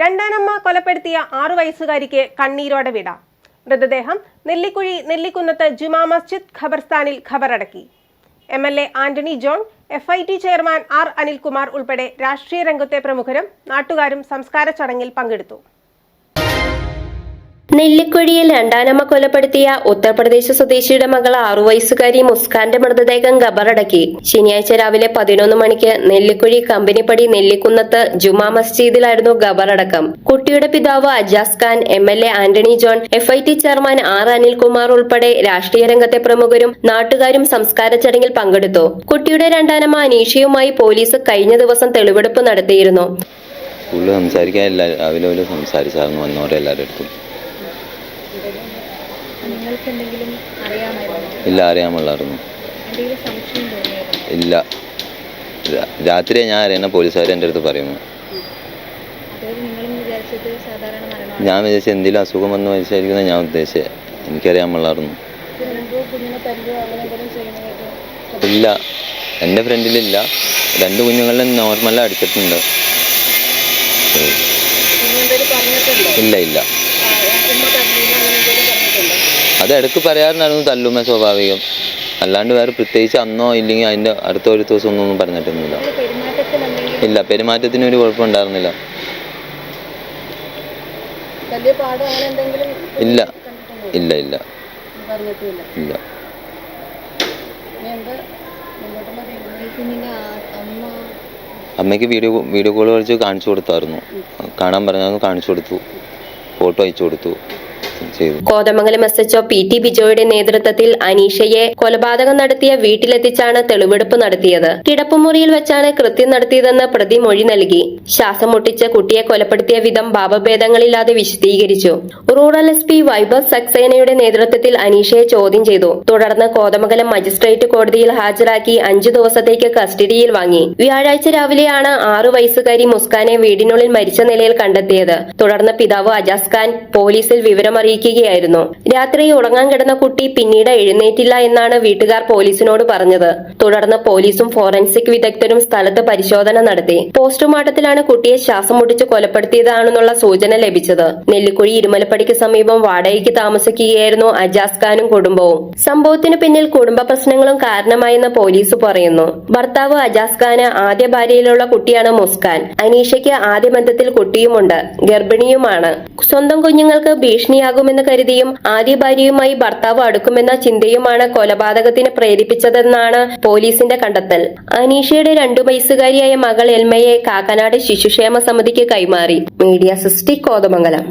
രണ്ടാനമ്മ കൊലപ്പെടുത്തിയ ആറു വയസ്സുകാരിക്ക് കണ്ണീരോടെ വിട. മൃതദേഹം നെല്ലിക്കുഴി നെല്ലിക്കുന്നത്ത് ജുമാ മസ്ജിദ് ഖബർസ്ഥാനിൽ ഖബറടക്കി. M L A Antony John F I T chairman R Anilkumar ഉൾപ്പെടെ രാഷ്ട്രീയ രംഗത്തെ പ്രമുഖരും നാട്ടുകാരും സംസ്കാര ചടങ്ങിൽ പങ്കെടുത്തു. നെല്ലിക്കുഴിയിൽ രണ്ടാനമ്മ കൊലപ്പെടുത്തിയ ഉത്തർപ്രദേശ് സ്വദേശിയുടെ മകൾ ആറു വയസ്സുകാരി മുസ്കാന്റെ മൃതദേഹം ഖബറടക്കി. ശനിയാഴ്ച രാവിലെ പതിനൊന്ന് മണിക്ക് നെല്ലിക്കുഴി കമ്പനിപ്പടി നെല്ലിക്കുന്നത്ത് ജുമാ മസ്ജിദിലായിരുന്നു ഖബറടക്കം. കുട്ടിയുടെ പിതാവ് Ajas Khan M L A Antony John F I T chairman R Anilkumar ഉൾപ്പെടെ രാഷ്ട്രീയ രംഗത്തെ പ്രമുഖരും നാട്ടുകാരും സംസ്കാര ചടങ്ങിൽ പങ്കെടുത്തു. കുട്ടിയുടെ രണ്ടാനമ്മ അനീഷയുമായി പോലീസ് കഴിഞ്ഞ ദിവസം തെളിവെടുപ്പ് നടത്തിയിരുന്നു. സ്കൂളിൽ സംസാരിക്കാനില്ല രാവിലെ സംസാരിച്ചായിരുന്നു വന്നവരെല്ലാവരുടെ അടുത്തും ഇല്ല അറിയാമല്ലായിരുന്നു ഇല്ല. രാത്രിയെ ഞാൻ അറിയുന്ന പോലീസുകാർ എന്റെ അടുത്ത് പറയുന്നു ഞാൻ വിചാരിച്ചത് എന്തെങ്കിലും അസുഖം വന്ന് മരിച്ചായിരിക്കുന്ന ഞാൻ ഉദ്ദേശിച്ചത് എനിക്കറിയാൻ പാടില്ലായിരുന്നു ഇല്ല. എന്റെ ഫ്രണ്ടിലില്ല. രണ്ട് കുഞ്ഞുങ്ങളിലും നോർമലാണ് അടിച്ചിട്ടുണ്ട്. ഇല്ല ഇല്ല. അത് ഇടയ്ക്ക് പറയാറുണ്ടായിരുന്നു തല്ലുമ്മ സ്വാഭാവികം. അല്ലാണ്ട് വേറെ പ്രത്യേകിച്ച് അന്നോ ഇല്ലെങ്കിൽ അതിന്റെ അടുത്ത ഒരു ദിവസം ഒന്നും പറഞ്ഞിട്ടൊന്നുമില്ല. ഇല്ല പെരുമാറ്റത്തിന് ഒരു കുഴപ്പമുണ്ടായിരുന്നില്ല. ഇല്ല ഇല്ല ഇല്ല. ഇല്ല. അമ്മയ്ക്ക് വീഡിയോ വീഡിയോ കോൾ കളിച്ച് കാണിച്ചു കൊടുത്തായിരുന്നു. കാണാൻ പറഞ്ഞു കാണിച്ചു കൊടുത്തു. ഫോട്ടോ അയച്ചു കൊടുത്തു. Kothamangalam S HO P T ബിജോയുടെ നേതൃത്വത്തിൽ അനീഷയെ കൊലപാതകം നടത്തിയ വീട്ടിലെത്തിച്ചാണ് തെളിവെടുപ്പ് നടത്തിയത്. കിടപ്പുമുറിയിൽ വെച്ചാണ് കൃത്യം നടത്തിയതെന്ന് പ്രതി മൊഴി നൽകി. ശ്വാസം മുട്ടിച്ച് കുട്ടിയെ കൊലപ്പെടുത്തിയ വിധം ഭാവഭേദങ്ങളില്ലാതെ വിശദീകരിച്ചു. റൂറൽ എസ് പി വൈഭവ് സക്സേനയുടെ നേതൃത്വത്തിൽ അനീഷയെ ചോദ്യം ചെയ്തു. തുടർന്ന് കോതമംഗലം മജിസ്ട്രേറ്റ് കോടതിയിൽ ഹാജരാക്കി അഞ്ചു ദിവസത്തേക്ക് കസ്റ്റഡിയിൽ വാങ്ങി. വ്യാഴാഴ്ച രാവിലെയാണ് ആറു വയസ്സുകാരി മുസ്കാനെ വീടിനുള്ളിൽ മരിച്ച നിലയിൽ കണ്ടെത്തിയത്. തുടർന്ന് പിതാവ് അജാസ് ഖാൻ പോലീസിൽ വിവരമറിയിക്കുകയായിരുന്നു രാത്രി ഉറങ്ങാൻ കിടന്ന കുട്ടി പിന്നീട് എഴുന്നേറ്റില്ല എന്നാണ് വീട്ടുകാർ പോലീസിനോട് പറഞ്ഞത്. തുടർന്ന് പോലീസും ഫോറൻസിക് വിദഗ്ധരും സ്ഥലത്ത് പരിശോധന നടത്തി. പോസ്റ്റ്മോർട്ടത്തിലാണ് കുട്ടിയെ ശ്വാസം മുട്ടിച്ച് കൊലപ്പെടുത്തിയതാണെന്നുള്ള സൂചന ലഭിച്ചത്. നെല്ലിക്കുഴി ഇരുമലപ്പടിക്ക് സമീപം വാടകയ്ക്ക് താമസിക്കുകയായിരുന്നു അജാസ് ഖാനും കുടുംബവും. സംഭവത്തിന് പിന്നിൽ കുടുംബ പ്രശ്നങ്ങളും കാരണമായെന്ന് പോലീസ് പറയുന്നു. ഭർത്താവ് അജാസ് ഖാന് ആദ്യ ഭാര്യയിലുള്ള കുട്ടിയാണ് മുസ്കാൻ. അനീഷയ്ക്ക് ആദ്യ ബന്ധത്തിൽ കുട്ടിയുമുണ്ട്. ഗർഭിണിയുമാണ്. സ്വന്തം കുഞ്ഞുങ്ങൾക്ക് ഭീഷണിയാകുമെന്ന് കരുതിയും ആദ്യ ഭാര്യയുമായി ഭർത്താവ് അടുക്കുമെന്ന ചിന്തയുമാണ് കൊലപാതകത്തിന് പ്രേരിപ്പിച്ചതെന്നാണ് പോലീസിന്റെ കണ്ടെത്തൽ. അനീഷയുടെ രണ്ടു വയസ്സുകാരിയായ മകൾ എൽമയെ കാക്കനാട് ശിശുക്ഷേമ സമിതിക്ക് കൈമാറി. മീഡിയ സിസ്റ്റി കോതമംഗലം.